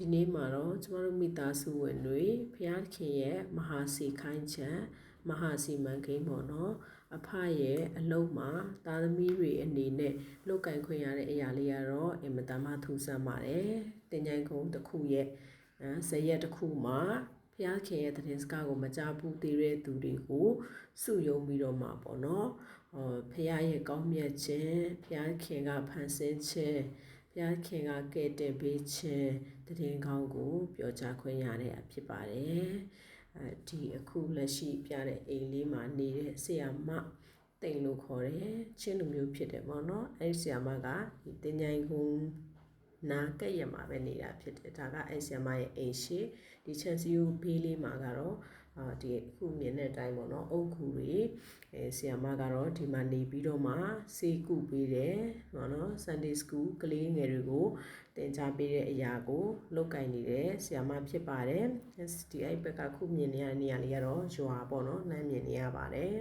ဒီနေ့မှာတော့ကျမတို့မိသားစုဝင်တွေဖျားခင်ရဲ့မဟာစီခိုင်းချက်မဟာစီမံကိန်းပေါ့နော်အဖရဲ့အလုံးမှာသားသမီးတွေအနေနဲ့လုတ်ကင်ခွင့်ရတဲ့အရာလေးကတော့အင်မတန်မှထူးဆန်းပါတယ်တင်ញိုင်ကုန်းတစ်ခုရဲ့အဲဇရက်တစ်ခုမှာဖျားခင်ရဲ့သတင်းစကားကိုမကြားဘူးသေးတဲ့သူတွေကိုစုယုံပြီးတော့မှာပေါ့နော်ဟောဖျားရဲ့ကောင်းမြတ်ခြင်းဖျားခင်ကဖန်ဆင်းခြင်း ဘုရားခင်ကကဲ့တဲ့ပေးခြင်းတည်င်းကောင်းကိုပြောကြားခွင့်ရတဲ့အဖြစ်ပါတယ်အဲဒီအခုလက်ရှိပြတဲ့အိမ်လေးမှာနေတဲ့ဆရာမတိမ်လို့ခေါ်တယ်ချင်းလူမျိုးဖြစ်တယ်ပေါ့နော်အဲဒီဆရာမကဒီတင်ញိုင်ကုန်းနာကဲ့ရမှာပဲနေတာဖြစ်တယ်ဒါကအဲဆရာမရဲ့အိမ်ရှိဒီချန်စီယိုဘေးလေးမှာကတော့ အာဒီအခုမြင်တဲ့အတိုင်းပေါ့နော်အုတ်ခုတွေအဲဆီယမကတော့ဒီမှာနေပြီးတော့မှစေကုပေးတယ်ပေါ့နော် Sunday School ကလေးငယ်တွေကိုသင်ကြားပေးတဲ့အရာကိုလုပ်ကင်နေတဲ့ဆီယမဖြစ်ပါတယ်ဒီအဲ့ဘက်ကခုမြင်နေရတဲ့နေရာလေးကတော့ရွာပေါ့နော်နှမ်းမြင်နေရပါတယ်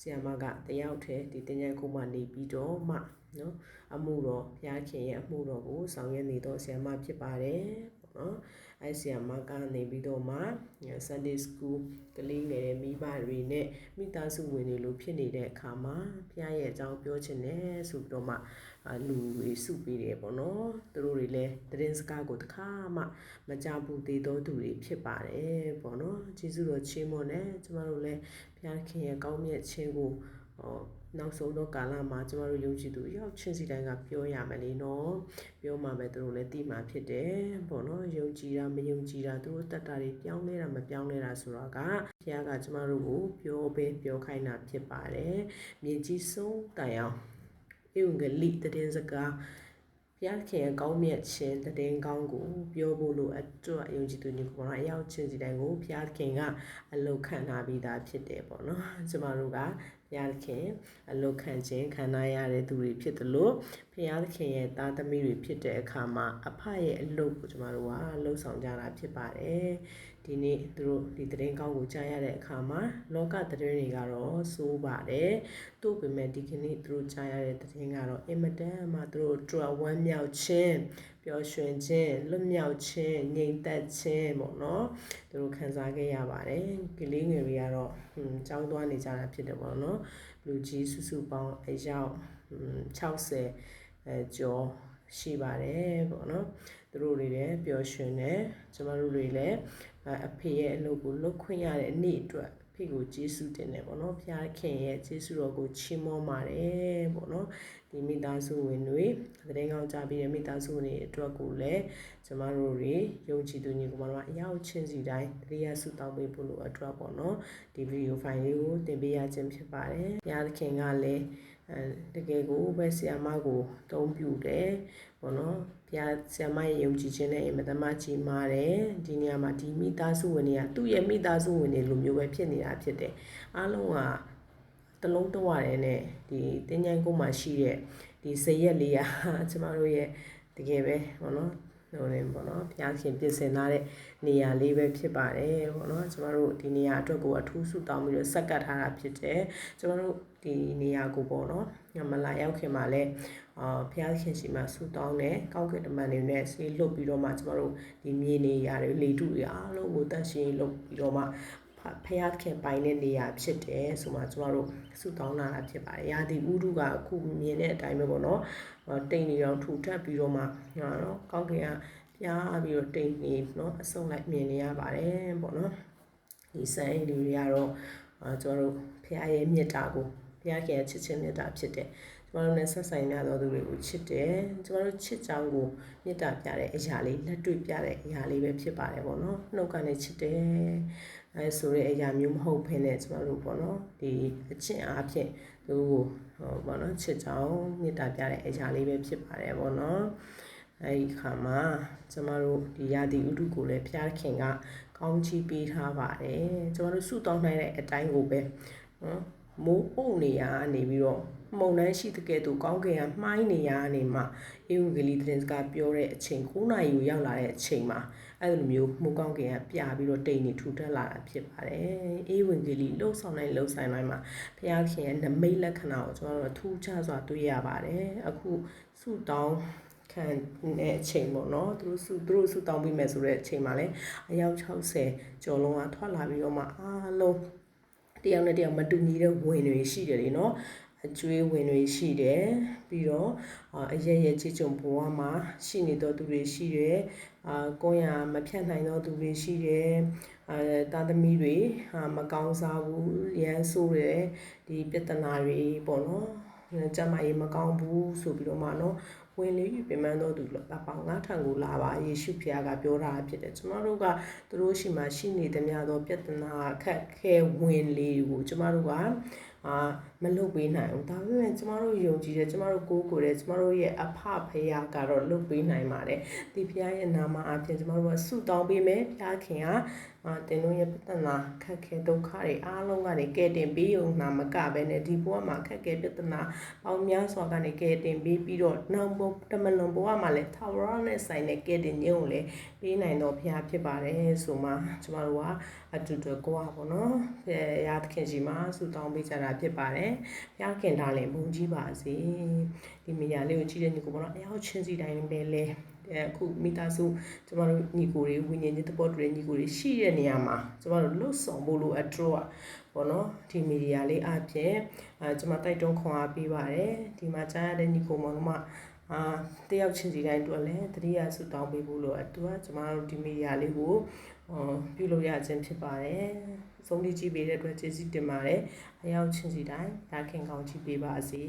ဆီယမကတယောက်တည်းဒီတင်ញခုမှနေပြီးတော့မှနော်အမှုတော်ဘုရားခင်ရဲ့အမှုတော်ကိုဆောင်ရွက်နေတော့ဆီယမဖြစ်ပါတယ် နော်အဲဆီယမကနေပြီးတော့မှ Sunday School ကလေးငယ်မိဘတွေနဲ့မိသားစုဝင်တွေလိုဖြစ်နေတဲ့အခါမှာဖခင်ရဲ့အကြောင်းပြောချင်တယ်ဆိုပြီးတော့မှလူတွေစုပေးတယ်ပေါ့နော်သူတို့တွေလည်းသတင်းစကားကိုတခါမှမကြဘူးသေးသောသူတွေဖြစ်ပါတယ်ပေါ့နော်ကျေးဇူးတော်ချီးမွမ်းတယ်ကျမတို့လည်းဖခင်ရဲ့ကောင်းမြတ်ခြင်းကိုဟော နောက်ဆုံးတော့ကာလမှာကျမတို့ယုံကြည်သူရောက်ချင်းစီတိုင်းကပြောရမယ်လေနော်ပြောမှပဲသူတို့လည်းသိမှာဖြစ်တယ်ပေါ့နော်ယုံကြည်တာမယုံကြည်တာသူတို့တတ်တာတွေပြောင်းလဲတာမပြောင်းလဲတာဆိုတော့ကဘုရားကကျမတို့ကိုပြောပေးပြောခိုင်းတာဖြစ်ပါတယ်မြေကြီးဆုံးတိုင်အောင်ဧဝံဂေလိတည်င်းစကား ဘုရားခင်ရဲ့ကောင်းမြတ်ခြင်းတည်င်းကောင်းကိုပြောဖို့လို့အတွက်ယုံကြည်သူညီကောင်အရောက်ချင်းစီတိုင်းကိုဘုရားခင်ကအလုခံထားပြီးသားဖြစ်တယ်ပေါ့နော်ကျမတို့ကဘုရားသခင်အလုခံခြင်းခံရတဲ့သူတွေဖြစ်တယ်လို့ဘုရားသခင်ရဲ့သားသမီးတွေဖြစ်တဲ့အခါမှာအဖရဲ့အလုကိုကျမတို့ကလှုပ်ဆောင်ကြတာဖြစ်ပါတယ် ဒီနေ့သူတို့ဒီသတင်းကောင်းကိုကြားရတဲ့အခါမှာလောကသတင်းတွေကတော့စိုးပါတယ်တို့ပေမဲ့ဒီကနေ့သူတို့ကြားရတဲ့သတင်းကတော့အင်မတန်မှသူတို့တွဝမ်းမြောက်ခြင်းပျော်ရွှင်ခြင်းလွတ်မြောက်ခြင်းငြိမ်သက်ခြင်းပေါ့နော်သူတို့ခံစားခဲ့ရပါတယ်ကလေးငယ်တွေကတော့ဟွန်းကြောင်းသွားနေကြတာဖြစ်တယ်ပေါ့နော်လူကြီးစုစုပေါင်းအယောက်60အဲကျော် ရှိပါတယ်ပေါ့နော်သူတို့တွေလည်းပျော်ရွှင်တယ်ကျမတို့တွေလည်းအဖေရဲ့အလုပ်ကိုလုပ်ခွင့်ရတဲ့နေ့အတွက်ဖေကိုကျေးဇူးတင်တယ်ပေါ့နော်ဖခင်ခင်ရဲ့ကျေးဇူးတော်ကိုချီးမွမ်းပါတယ်ပေါ့နော်ဒီမိသားစုဝင်တွေသတင်းကောင်းကြားပြီးတဲ့မိသားစုဝင်တွေအတွက်ကိုလည်းကျမတို့တွေယုံကြည်သူညီကောင်မတို့အရောက်ချင်းစီတိုင်းတရားစုတောင်းပေးဖို့လိုအတွက်ပေါ့နော်ဒီဗီဒီယိုဖိုင်လေးကိုတင်ပေးရခြင်းဖြစ်ပါတယ်ဘုရားသခင်ကလည်းအဲတကယ်ကိုပဲဆီယမကိုတုံးပြူတယ်ပေါ့နော်ဘုရားဆီယမရဲ့ယုံကြည်ခြင်းနဲ့အမတမကြီးမားတယ်ဒီနေရာမှာဒီမိသားစုဝင်တွေကသူ့ရဲ့မိသားစုဝင်တွေလိုမျိုးပဲဖြစ်နေတာဖြစ်တယ်အားလုံးက တလုံးတော့ရတယ်နဲ့ဒီတင်းញိုင်းကုန်းမှာရှိတဲ့ဒီဇရက်လေးကကျမတို့ရဲ့တကယ်ပဲပေါ့နော်ဟိုနေပေါ့နော်ဘုရားခင်ပြင်ဆင်ထားတဲ့နေရာလေးပဲဖြစ်ပါတယ်ပေါ့နော်ကျမတို့ဒီနေရာအတွက်ကိုအထူးဆုတောင်းပြီးတော့ဆက်ကပ်ထားတာဖြစ်တယ်ကျမတို့ဒီနေရာကိုပေါ့နော်မလာရောက်ခင်မှာလဲအာဘုရားခင်ရှိမှဆုတောင်းတယ်ကောက်ကင်တမန်တွေနဲ့ဆေးလွတ်ပြီးတော့မှကျမတို့ဒီမြေနေရာတွေလေတုတွေအားလုံးကိုတန့်ရှင်းလုပ်ပြီးတော့မှ ဖယားခင်ပိုင်တဲ့နေရာဖြစ်တယ်ဆိုမှကျမတို့ဆုတောင်းလာတာဖြစ်ပါတယ်။ရာသီဥတုကအခုမြင်တဲ့အတိုင်းပဲပေါ့နော်။တိမ်နေအောင်ထူထပ်ပြီးတော့မှနော်ကောင်းကင်ကပြားပြီးတော့တိမ်နေနော်အစုံလိုက်မြင်နေရပါတယ်ပေါ့နော်။ဒီစံအိမ်တွေကတော့ကျမတို့ဖယားရဲ့မြတ်တာကိုဖယားခင်ချစ်ချင်းမြတ်တာဖြစ်တယ်။ကျမတို့နဲ့ဆက်ဆိုင်ရသောသူတွေကိုချစ်တယ်ကျမတို့ချစ်ကြောင်းကိုမေတ္တာပြတဲ့အရာလေးလက်တွေ့ပြတဲ့အရာလေးပဲဖြစ်ပါတယ်ပေါ့နော်နှုတ်ကနေချစ်တယ် အဲဆိုတဲ့အရာမျိုးမဟုတ်ဘဲနဲ့ကျမတို့ပေါ့နော်ဒီအချင်းအားဖြင့်သူဟိုပေါ့နော်ချစ်ကြောင်းမေတ္တာပြတဲ့အရာလေးပဲဖြစ်ပါတယ်ပေါ့နော်အဲဒီခါမှာကျမတို့ဒီရာသီဥတုကိုလည်းဖျားခင်ကကောင်းချီးပေးထားပါတယ်ကျမတို့စုတောင်းနိုင်တဲ့အတိုင်းကိုပဲနော်မိုးအုပ်နေရနေပြီးတော့မုံနှမ်းရှိတဲ့ကဲ့သို့ကောင်းကင်ကမှိုင်းနေရနေမှာဧဝံဂေလိသတင်းစကားပြောတဲ့အချိန်9နာရီကိုရောက်လာတဲ့အချိန်မှာ အဲ့လိုမျိုးမိုးကောင်းကင်ကပြပြီးတော့တိတ်နေထူထပ်လာတာဖြစ်ပါတယ်ဧဝံဂေလိလှုပ်ဆောင်နိုင်လှုပ်ဆိုင်တိုင်းမှာဘုရားခင်ရဲ့နမိတ်လက္ခဏာကိုကျွန်တော်တို့ထူးခြားစွာတွေ့ရပါတယ်အခုဆုတောင်းခံခံတဲ့အချိန်ပေါ့နော်သူတို့စုသူတို့စုတောင်းပေးမယ်ဆိုတဲ့အချိန်မှာလည်းအယောက်60ကျော်လုံးကထွက်လာပြီးတော့မှအားလုံးတယောက်နဲ့တယောက်မတူညီတဲ့ဝင်တွေရှိတယ်လေနော် အကျွေးဝင်တွေရှိတယ်ပြီးတော့အာအရက်ရက်ချစ်ကြုံဘဝမှာရှိနေတော့သူတွေရှိတယ်အာကိုယ်ရမဖြတ်နိုင်တော့သူတွေရှိတယ်အဲတာသမီတွေဟာမကောင်းစားဘူးရမ်းဆိုးတယ်ဒီပြဿနာတွေပေါ့နော်ကျမကြီးမကောင်းဘူးဆိုပြီးတော့မှနော်ဝင်လေးပြပန်းတော့သူအပေါင်းငါထံကိုလာပါယေရှုဖခင်ကပြောတာဖြစ်တယ်ကျမတို့ကသူတို့ရှိမှရှိနေသမျှသောပြဿနာအခက်ခဲဝင်လေးကိုကျမတို့က အာမလုပ်ပေးနိုင်ဘူးဒါပေမဲ့ကျမတို့ယုံကြည်တယ်ကျမတို့ကိုးကိုယ်တယ်ကျမတို့ရဲ့အဖဖရာကတော့လုပ်ပေးနိုင်ပါတယ်ဒီဖရာရဲ့နာမအပြင်ကျမတို့ကဆုတောင်းပေးမယ်ဖရာခင်ကအာတင်တို့ရဲ့ပြဿနာခက်ခဲဒုက္ခတွေအားလုံးကနေကယ်တင်ပေးုံနာမကပဲနဲ့ဒီဘဝမှာခက်ခဲပြဿနာပေါင်းများစွာကနေကယ်တင်ပေးပြီးတော့နောက်ဘတမလွန်ဘဝမှာလည်းထာဝရနဲ့ဆိုင်တဲ့ကယ်တင်ခြင်းကိုလည်းပေးနိုင်တော့ဖရာဖြစ်ပါတယ်ဆိုမှကျမတို့ကအတူတူကိုပါပေါ့နော်ဖရာသခင်ကြီးမှာဆုတောင်းပေးကြတာဖြစ်ပါတယ်ဖရာခင်ဒါလည်းဘုန်းကြီးပါစေဒီမိညာလေးကိုကြည့်တဲ့ညီကိုပေါ့နော်အရောက်ချင်းစီတိုင်းပဲလဲ အခုမိသားစုကျမတို့ညီကိုတွေဝိညာဉ်ချင်းသဘောတူတဲ့ညီကိုတွေရှိတဲ့နေရာမှာကျမတို့လွတ်ဆောင်ဖို့လိုအပ်တော့ပေါ့နော်ဒီမီဒီယာလေးအပြင်အဲကျမတိုက်တွန်းခွန်အားပေးပါတယ်ဒီမှာကြားရတဲ့ညီကိုမောင်တို့အာတယောက်ချင်းစီတိုင်းတွေ့လဲတတိယဆုတောင်းပေးဖို့လို့အတူကကျမတို့ဒီမီဒီယာလေးကိုဟောပြုလုပ်ရခြင်းဖြစ်ပါတယ်ဆုံးဖြတ်ကြည့်ပေးတဲ့အတွက်ကျေးဇူးတင်ပါတယ်အရောက်ချင်းစီတိုင်းဒါခင်ကောင်းကြည့်ပေးပါစေ